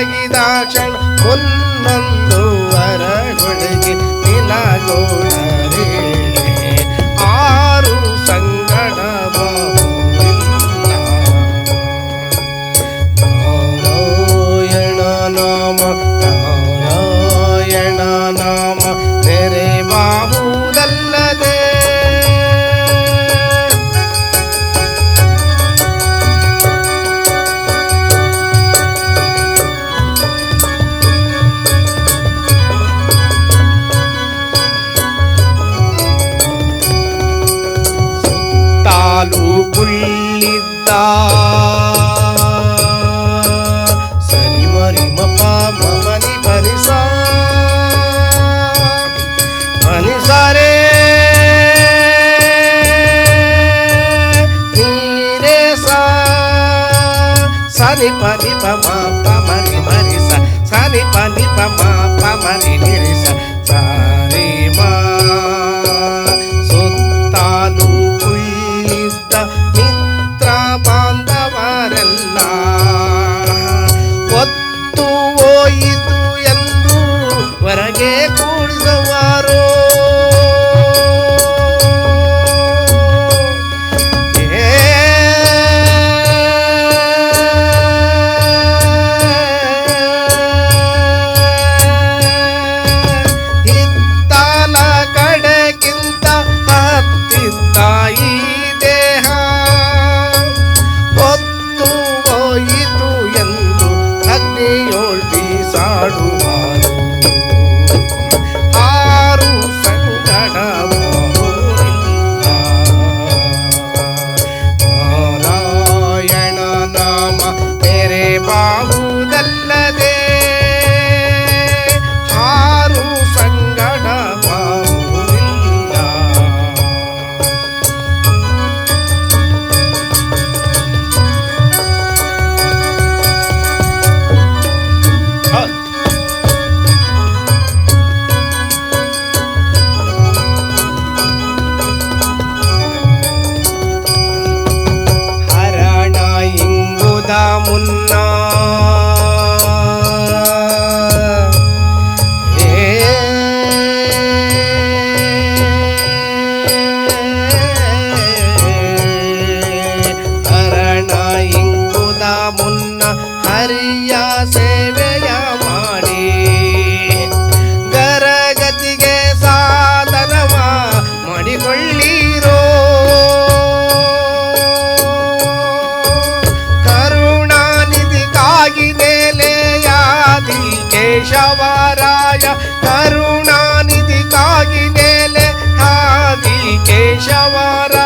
கண்ணகிதாசன் கொல்ல pamari panita paman Keshavaraya ಕರುಣಾನಿಧಿಗಾಗಿ ಮೇಲೆ ಹಾದಿ ಕೇಶವರಾಯ